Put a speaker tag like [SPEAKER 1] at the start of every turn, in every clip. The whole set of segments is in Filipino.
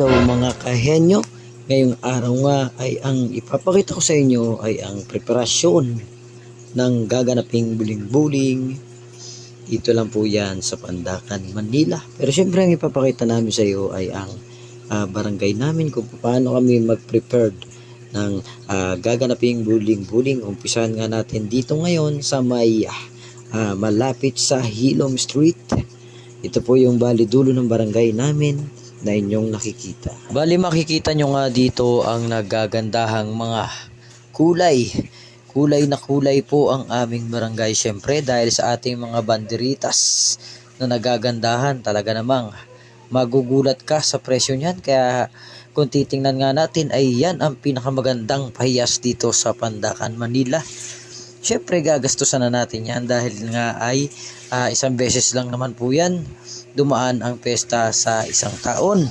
[SPEAKER 1] Hello mga kahenyo. Ngayong araw nga ay ang ipapakita ko sa inyo ay ang preparasyon ng gaganaping buling-buling. Dito lang po yan sa Pandakan, Manila. Pero syempre ang ipapakita namin sa iyo ay ang ah, barangay namin kung paano kami mag-prepared ng ah, gaganaping buling-buling. Umpisahan nga natin dito ngayon sa may ah, malapit sa Hilom Street. Ito po yung bali dulo ng barangay namin na inyong nakikita. Bali makikita nyo nga dito ang nagagandahang mga kulay. Kulay na kulay po ang aming barangay syempre dahil sa ating mga banderitas na nagagandahan talaga namang magugulat ka sa presyo niyan kaya kung titingnan nga natin ay yan ang pinakamagandang pahiyas dito sa Pandakan, Manila. Syempre gagastusan na natin yan dahil nga ay ah, isang beses lang naman po yan dumaan ang pesta sa isang taon.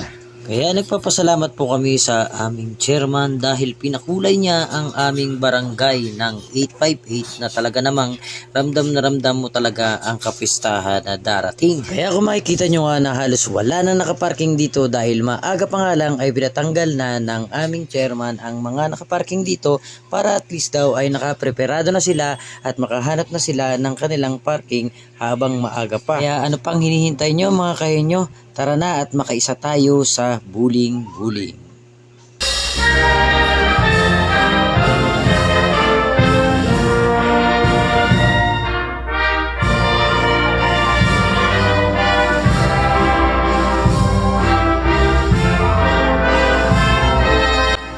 [SPEAKER 1] Kaya nagpapasalamat po kami sa aming chairman dahil pinakulay niya ang aming barangay ng 858 na talaga namang ramdam na ramdam mo talaga ang kapistahan na darating. Kaya kung makikita nyo nga na halos wala na nakaparking dito dahil maaga pa nga lang ay pinatanggal na ng aming chairman ang mga nakaparking dito para at least daw ay nakapreparado na sila at makahanap na sila ng kanilang parking habang maaga pa. Kaya ano pang hinihintay nyo mga kahenyo? Tara na at makaisa tayo sa buling-buling.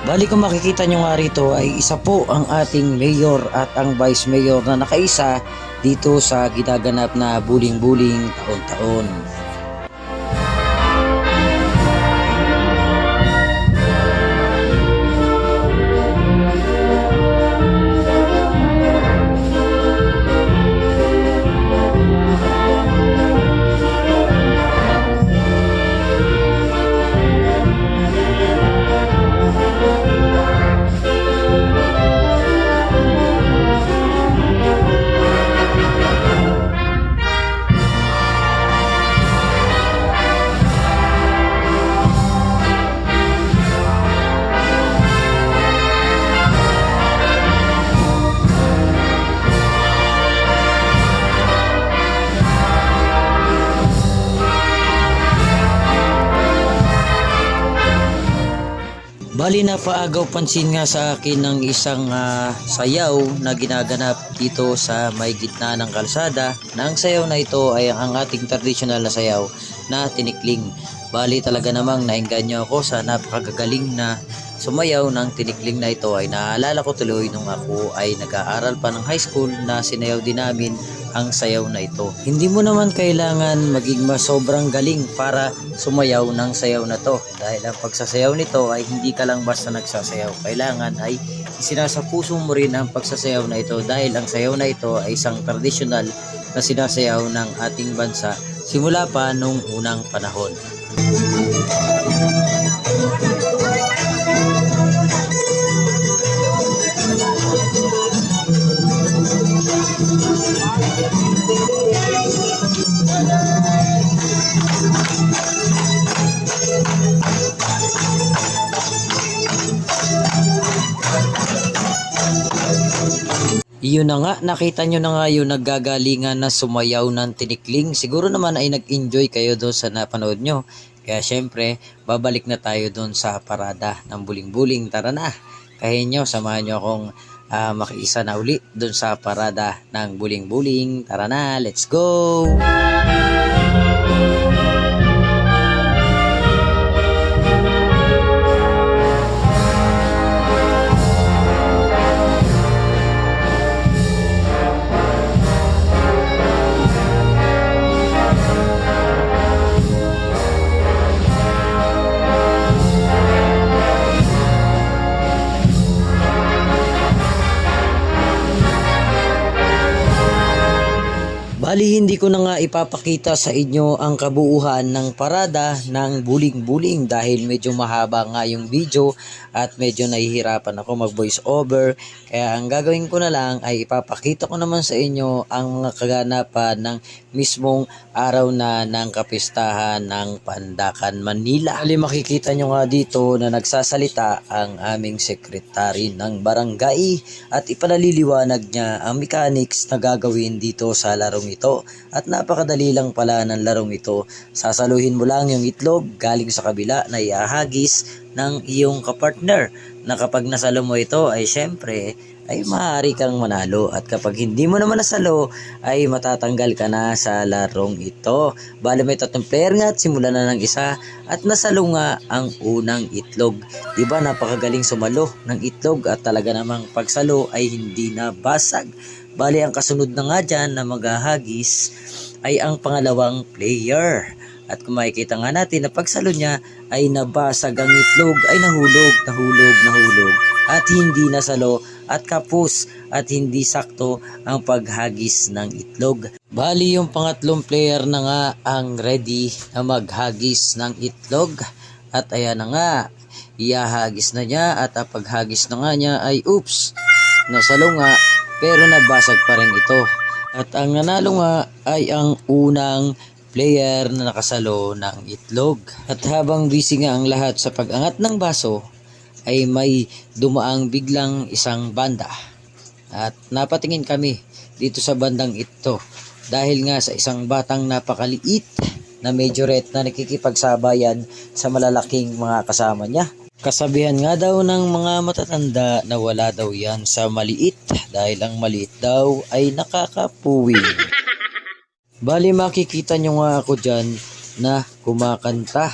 [SPEAKER 1] Bali kung makikita nyo nga rito ay isa po ang ating mayor at ang vice mayor na nakaisa dito sa ginaganap na buling-buling taon-taon. Bali na paagaw pansin nga sa akin ng isang ah, sayaw na ginaganap dito sa may gitna ng kalsada na ang sayaw na ito ay ang ating traditional na sayaw na tinikling. Bali talaga namang nainganyo ako sa napakagagaling na sumayaw ng tinikling na ito ay naalala ko tuloy nung ako ay nag-aaral pa ng high school na sinayaw din namin ang sayaw na ito. Hindi mo naman kailangan maging sobrang galing para sumayaw ng sayaw na to dahil ang pagsasayaw nito ay hindi ka lang basta nagsasayaw. Kailangan ay isinasapuso mo rin ang pagsasayaw na ito dahil ang sayaw na ito ay isang tradisyonal na sinasayaw ng ating bansa simula pa nung unang panahon. Iyon na nga, nakita nyo na nga yung naggagalingan na sumayaw ng tinikling. Siguro naman ay nag-enjoy kayo doon sa napanood nyo. Kaya syempre, babalik na tayo doon sa parada ng buling-buling. Tara na, kahin nyo, samahan nyo akong ah, makiisa na uli doon sa parada ng buling-buling. Tara na, let's go! Bali hindi ko na nga ipapakita sa inyo ang kabuuhan ng parada ng buling-buling dahil medyo mahaba nga yung video at medyo nahihirapan ako mag voice over. Kaya ang gagawin ko na lang ay ipapakita ko naman sa inyo ang mga kaganapan ng mismong araw na ng kapistahan ng Pandakan, Manila. Ali makikita nyo nga dito na nagsasalita ang aming sekretary ng barangay at ipanaliliwanag niya ang mechanics na gagawin dito sa larong ito. At napakadali lang pala ng larong ito. Sasaluhin mo lang yung itlog galing sa kabila na iahagis ng iyong kapartner na kapag nasalo mo ito ay syempre ay maaari kang manalo at kapag hindi mo naman nasalo ay matatanggal ka na sa larong ito. Bale may tatlong player nga at simula na ng isa at nasalo nga ang unang itlog. Diba napakagaling sumalo ng itlog at talaga namang pagsalo ay hindi nabasag. Bale ang kasunod na nga dyan na maghahagis ay ang pangalawang player. At kung makikita nga natin na pagsalo niya ay nabasag ang itlog ay nahulog, nahulog, nahulog at hindi nasalo at kapus at hindi sakto ang paghagis ng itlog. Bali yung pangatlong player na nga ang ready na maghagis ng itlog at ayan na nga iyahagis na niya at ang paghagis na nga niya ay oops nasalo nga pero nabasag pa rin ito at ang nanalo nga ay ang unang player na nakasalo ng itlog. At habang busy nga ang lahat sa pag-angat ng baso, ay may dumaang biglang isang banda. At napatingin kami dito sa bandang ito dahil nga sa isang batang napakaliit na majorette na nakikipagsabayan sa malalaking mga kasama niya. Kasabihan nga daw ng mga matatanda na wala daw yan sa maliit dahil ang maliit daw ay nakakapuwing. Bali makikita nyo nga ako dyan na kumakanta.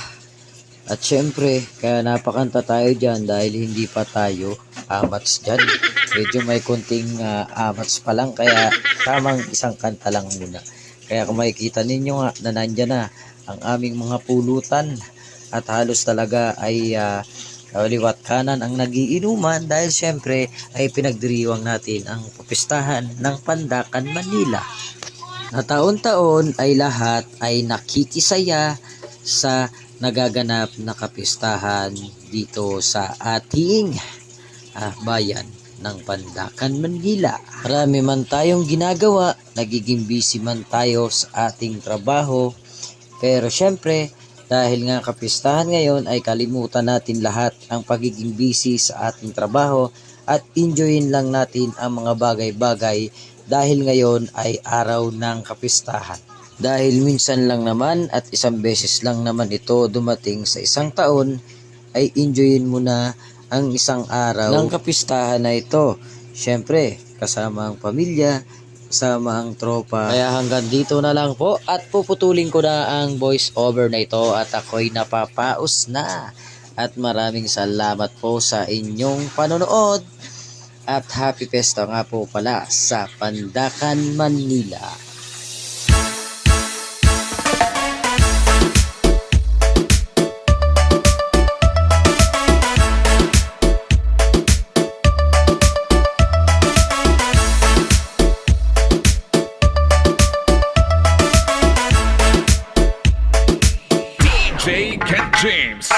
[SPEAKER 1] At syempre, kaya napakanta tayo dyan dahil hindi pa tayo amats dyan. Medyo may kunting ah, amats pa lang kaya tamang isang kanta lang muna. Kaya kung makikita ninyo nga na nandyan na ang aming mga pulutan at halos talaga ay ah, kaliwat kanan ang nagiinuman dahil syempre ay pinagdiriwang natin ang papistahan ng Pandakan, Manila na taon-taon ay lahat ay nakikisaya sa nagaganap na kapistahan dito sa ating ah, bayan ng Pandakan, Manila. Marami man tayong ginagawa, nagiging busy man tayo sa ating trabaho, pero syempre, dahil nga kapistahan ngayon ay kalimutan natin lahat ang pagiging busy sa ating trabaho at enjoyin lang natin ang mga bagay-bagay dahil ngayon ay araw ng kapistahan. Dahil minsan lang naman at isang beses lang naman ito dumating sa isang taon, ay enjoyin mo na ang isang araw ng kapistahan na ito. Siyempre, kasama ang pamilya, kasama ang tropa. Kaya hanggang dito na lang po at puputulin ko na ang voice over na ito at ako'y napapaus na. At maraming salamat po sa inyong panonood. At happy festa nga po pala sa Pandakan, Manila.
[SPEAKER 2] DJ Ken James.